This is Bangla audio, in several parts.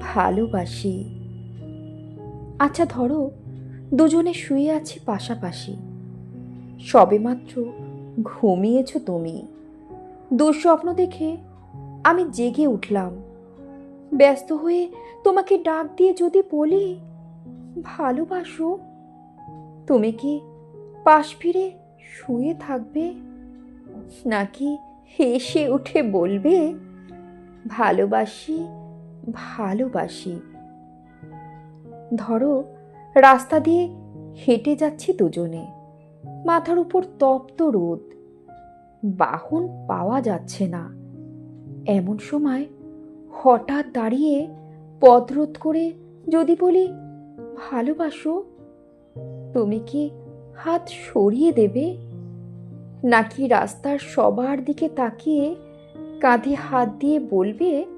ভালোবাসি। আচ্ছা ধরো, দুজনে শুয়ে আছি পাশাপাশি। সবেমাত্র ঘুমিয়েছ তুমি। দুঃস্বপ্ন দেখে আমি জেগে উঠলাম। ব্যস্ত হয়ে তোমাকে ডাক দিয়ে যদি বলি, ভালোবাসো, তুমি কি পাশ ফিরে শুয়ে থাকবে? নাকি হেসে উঠে বলবে, ভালোবাসি ভালোবাসি। ধরো, রাস্তা দিয়ে হেঁটে যাচ্ছি দুজনে। মাথার উপর তপ্ত রোদ। বাহন পাওয়া যাচ্ছে না। এমন সময় হঠাৎ দাঁড়িয়ে পদরোধ করে যদি বলি, ভালোবাসো? তুমি কি হাত সরিয়ে দেবে? নাকি রাস্তার সবার দিকে তাকিয়ে কাঁধে হাত দিয়ে বলবে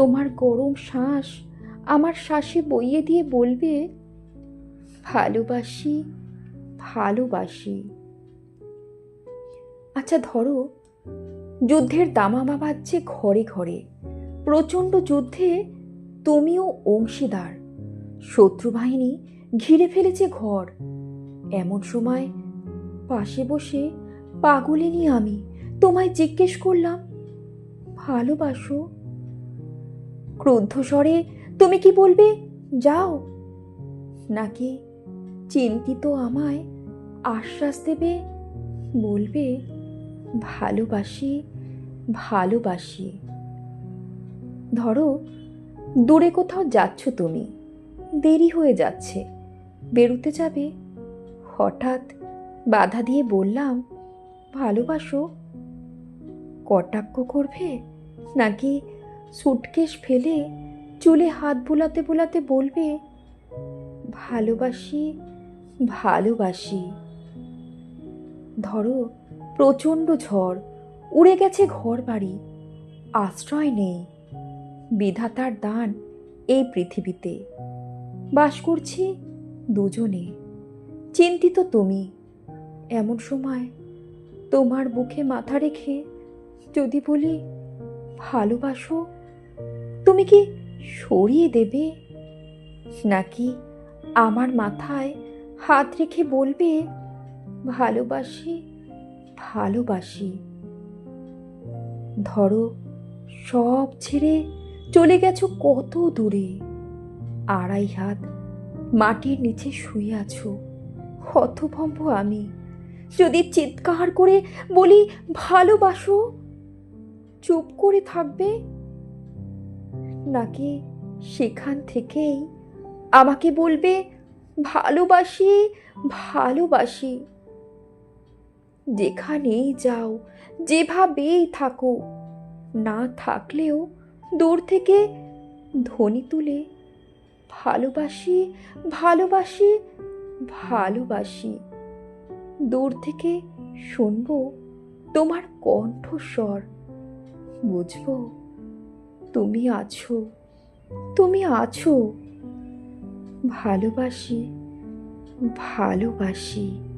তোমার গরম শ্বাস আমার শ্বাসে বইয়ে দিয়ে বলবে, ভালোবাসি ভালোবাসি। আচ্ছা ধরো, যুদ্ধের দামামা বাজছে ঘরে ঘরে। প্রচণ্ড যুদ্ধে তুমিও অংশীদার। শত্রু বাহিনী ঘিরে ফেলেছে ঘর। এমন সময় পাশে বসে, পাগলিনি আমি, তোমায় জিজ্ঞেস করলাম, ভালোবাসো ক্রুদ্ধ স্বরে, তুমি কি বলবে? যাও। নাকি? চিন্তিত আমায় আশ্বাস দেবে? বলবে, ভালোবাসি ভালোবাসি। ধরো, দূরে কোথাও যাচ্ছ তুমি, দেরি হয়ে যাচ্ছে, বেরোতে যাবে? হঠাৎ বাধা দিয়ে বললাম, ভালোবাসো। কটাক্ষ করবে? নাকি সুটকেস ফেলে চুলে হাত বোলাতে বোলাতে বলবে, ভালোবাসি ভালোবাসি। ধরো, প্রচণ্ড ঝড়, উড়ে গেছে ঘর বাড়ি আশ্রয় নেই বিধাতার দান এই পৃথিবীতে। বাস করছি দুজনে, চিন্তিত তুমি, এমন সময় তোমার বুকে মাথা রেখে যদি বলি, ভালোবাসো কি সরিয়ে দেবে? নাকি আমার মাথায় হাত রেখে বলবে, ভালোবাসি ভালোবাসি ধরো, সব ছেড়ে চলে গেছো কত দূরে। আড়াই হাত মাটির নিচে শুয়ে আছো। হতভম্ব আমি। যদি চিৎকার করে বলি, ভালোবাসো চুপ করে থাকবে নাকি সেখান থেকেই আমাকে বলবে, ভালোবাসি ভালোবাসি। যেখানেই যাও, যেভাবেই থাকো, না থাকলেও দূর থেকে ধ্বনি তুলে, ভালোবাসি ভালোবাসি ভালোবাসি। দূর থেকে শুনব তোমার কণ্ঠস্বর, বুঝব তুমি আছো তুমি আছো। ভালোবাসি ভালোবাসি।